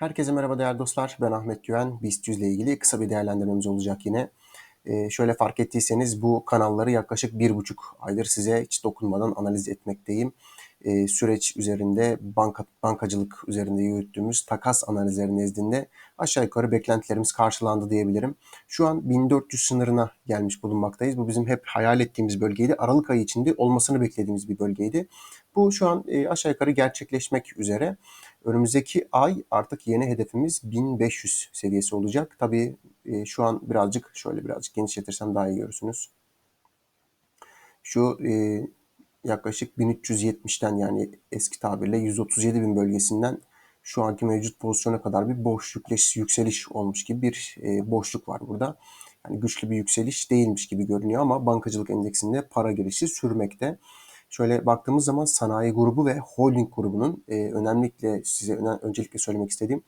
Herkese merhaba değerli dostlar. Ben Ahmet Güven. BIST 100 ile ilgili kısa bir değerlendirmemiz olacak yine. Ee, şöyle fark ettiyseniz bu kanalları yaklaşık bir buçuk aydır size hiç dokunmadan analiz etmekteyim. Ee, süreç üzerinde banka, bankacılık üzerinde yürüttüğümüz takas analizleri nezdinde aşağı yukarı beklentilerimiz karşılandı diyebilirim. Şu an 1400 sınırına gelmiş bulunmaktayız. Bu bizim hep hayal ettiğimiz bölgeydi. Aralık ayı içinde olmasını beklediğimiz bir bölgeydi. Bu şu an e, aşağı yukarı gerçekleşmek üzere. Önümüzdeki ay artık yeni hedefimiz 1500 seviyesi olacak. Tabii e, şu an birazcık şöyle birazcık genişletirsem daha iyi görürsünüz. Şu e, yaklaşık 1370'ten yani eski tabirle 137 bin bölgesinden şu anki mevcut pozisyona kadar bir boş yükseliş olmuş gibi bir e, boşluk var burada. Yani güçlü bir yükseliş değilmiş gibi görünüyor ama bankacılık endeksinde para girişi sürmekte. Şöyle baktığımız zaman sanayi grubu ve holding grubunun e, önemlilikle size önem, öncelikle söylemek istediğim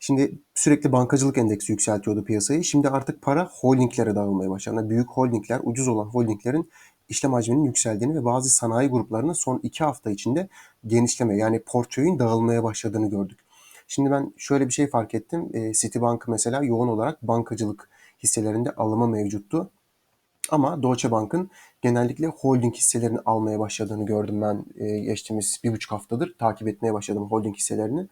Şimdi sürekli bankacılık endeksi yükseltiyordu piyasayı. Şimdi artık para holdinglere dağılmaya başladı. Yani büyük holdingler, ucuz olan holdinglerin işlem hacminin yükseldiğini ve bazı sanayi gruplarının son iki hafta içinde genişleme yani portföyün dağılmaya başladığını gördük. Şimdi ben şöyle bir şey fark ettim. E, Citibank mesela yoğun olarak bankacılık hisselerinde alımı mevcuttu. Ama Deutsche Bank'ın genellikle holding hisselerini almaya başladığını gördüm ben e, geçtiğimiz bir buçuk haftadır takip etmeye başladım holding hisselerini.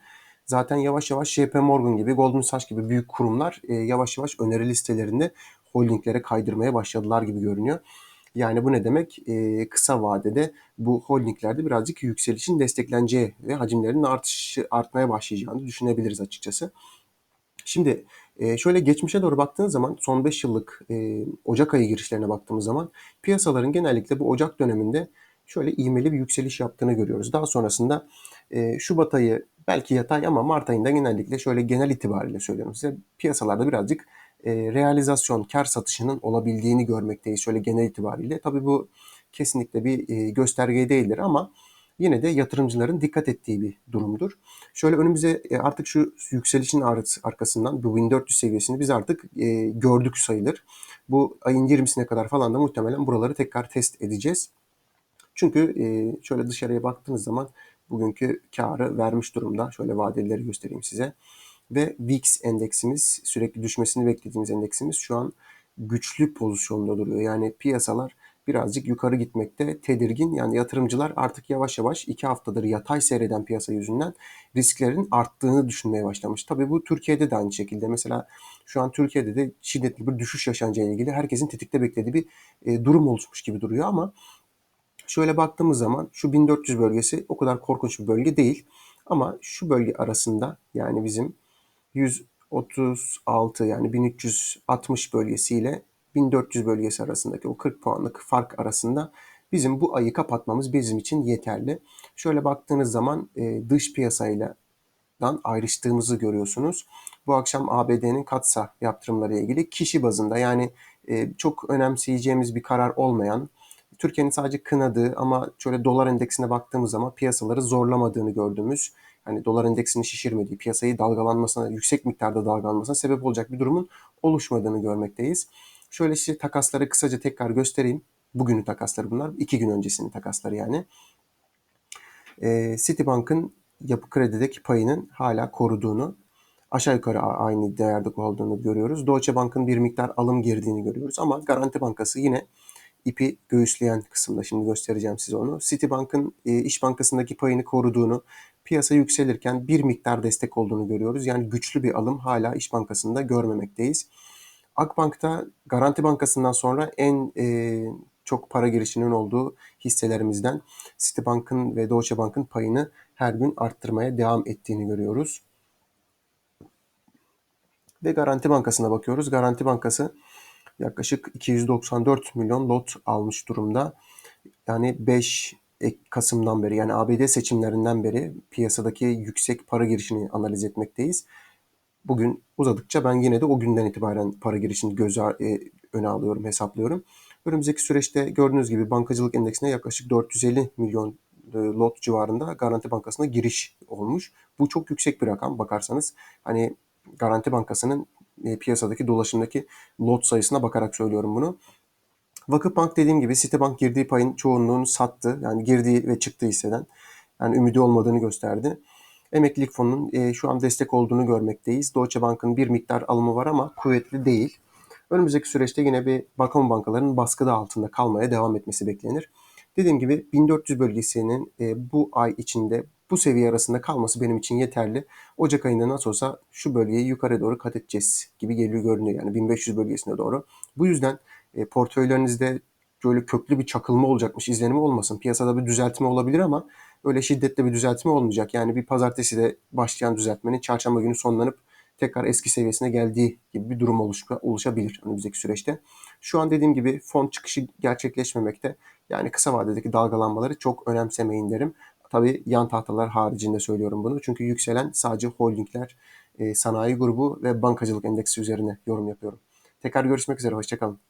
Zaten yavaş yavaş JP Morgan gibi, Goldman Sachs gibi büyük kurumlar e, yavaş yavaş öneri listelerinde holdinglere kaydırmaya başladılar gibi görünüyor. Yani bu ne demek? E, kısa vadede bu holdinglerde birazcık yükselişin destekleneceği ve hacimlerin artışı artmaya başlayacağını düşünebiliriz açıkçası. Şimdi e, şöyle geçmişe doğru baktığınız zaman son 5 yıllık e, Ocak ayı girişlerine baktığımız zaman piyasaların genellikle bu Ocak döneminde şöyle ivmeli bir yükseliş yaptığını görüyoruz. Daha sonrasında e, Şubat ayı belki yatay ama Mart ayında genellikle şöyle genel itibariyle söylüyorum size piyasalarda birazcık e, realizasyon, kar satışının olabildiğini görmekteyiz şöyle genel itibariyle. Tabii bu kesinlikle bir e, gösterge değildir ama yine de yatırımcıların dikkat ettiği bir durumdur. Şöyle önümüze e, artık şu yükselişin arkasından bu 1400 seviyesini biz artık e, gördük sayılır. Bu ayın 20'sine kadar falan da muhtemelen buraları tekrar test edeceğiz. Çünkü e, şöyle dışarıya baktığınız zaman bugünkü karı vermiş durumda. Şöyle vadelileri göstereyim size. Ve VIX endeksimiz sürekli düşmesini beklediğimiz endeksimiz şu an güçlü pozisyonda duruyor. Yani piyasalar birazcık yukarı gitmekte tedirgin. Yani yatırımcılar artık yavaş yavaş iki haftadır yatay seyreden piyasa yüzünden risklerin arttığını düşünmeye başlamış. Tabii bu Türkiye'de de aynı şekilde. Mesela şu an Türkiye'de de şiddetli bir düşüş yaşanacağı ilgili herkesin tetikte beklediği bir e, durum oluşmuş gibi duruyor ama Şöyle baktığımız zaman şu 1400 bölgesi o kadar korkunç bir bölge değil. Ama şu bölge arasında yani bizim 136 yani 1360 bölgesiyle 1400 bölgesi arasındaki o 40 puanlık fark arasında bizim bu ayı kapatmamız bizim için yeterli. Şöyle baktığınız zaman e, dış piyasayla dan ayrıştığımızı görüyorsunuz. Bu akşam ABD'nin katsa yaptırımları ilgili kişi bazında yani e, çok önemseyeceğimiz bir karar olmayan Türkiye'nin sadece kınadığı ama şöyle dolar endeksine baktığımız zaman piyasaları zorlamadığını gördüğümüz, hani dolar endeksini şişirmediği, piyasayı dalgalanmasına, yüksek miktarda dalgalanmasına sebep olacak bir durumun oluşmadığını görmekteyiz. Şöyle size takasları kısaca tekrar göstereyim. Bugünü takasları bunlar. iki gün öncesinin takasları yani. Ee, Citibank'ın yapı kredideki payının hala koruduğunu, aşağı yukarı aynı değerde olduğunu görüyoruz. Deutsche Bank'ın bir miktar alım girdiğini görüyoruz ama Garanti Bankası yine ipi göğüsleyen kısımda. Şimdi göstereceğim size onu. Citibank'ın e, İş Bankası'ndaki payını koruduğunu, piyasa yükselirken bir miktar destek olduğunu görüyoruz. Yani güçlü bir alım hala İş Bankası'nda görmemekteyiz. Akbank'ta Garanti Bankası'ndan sonra en e, çok para girişinin olduğu hisselerimizden Citibank'ın ve Deutsche Bank'ın payını her gün arttırmaya devam ettiğini görüyoruz. Ve Garanti Bankası'na bakıyoruz. Garanti Bankası yaklaşık 294 milyon lot almış durumda. Yani 5 Kasım'dan beri yani ABD seçimlerinden beri piyasadaki yüksek para girişini analiz etmekteyiz. Bugün uzadıkça ben yine de o günden itibaren para girişini göz e, öne alıyorum, hesaplıyorum. Önümüzdeki süreçte gördüğünüz gibi bankacılık endeksine yaklaşık 450 milyon e, lot civarında Garanti Bankası'na giriş olmuş. Bu çok yüksek bir rakam bakarsanız. Hani Garanti Bankası'nın e, piyasadaki dolaşımdaki lot sayısına bakarak söylüyorum bunu. Vakıfbank dediğim gibi Citibank girdiği payın çoğunluğunu sattı. Yani girdiği ve çıktığı hisseden. Yani ümidi olmadığını gösterdi. Emeklilik fonunun e, şu an destek olduğunu görmekteyiz. Deutsche Bank'ın bir miktar alımı var ama kuvvetli değil. Önümüzdeki süreçte yine bir bakım bankalarının baskıda altında kalmaya devam etmesi beklenir. Dediğim gibi 1400 bölgesinin e, bu ay içinde bu seviye arasında kalması benim için yeterli. Ocak ayında nasıl olsa şu bölgeyi yukarı doğru kat edeceğiz gibi geliyor görünüyor yani 1500 bölgesine doğru. Bu yüzden e, portföylerinizde böyle köklü bir çakılma olacakmış izlenimi olmasın. Piyasada bir düzeltme olabilir ama öyle şiddetli bir düzeltme olmayacak. Yani bir pazartesi de başlayan düzeltmenin çarşamba günü sonlanıp tekrar eski seviyesine geldiği gibi bir durum oluşabilir önümüzdeki süreçte. Şu an dediğim gibi fon çıkışı gerçekleşmemekte. Yani kısa vadedeki dalgalanmaları çok önemsemeyin derim. Tabii yan tahtalar haricinde söylüyorum bunu. Çünkü yükselen sadece holdingler, e, sanayi grubu ve bankacılık endeksi üzerine yorum yapıyorum. Tekrar görüşmek üzere. Hoşçakalın.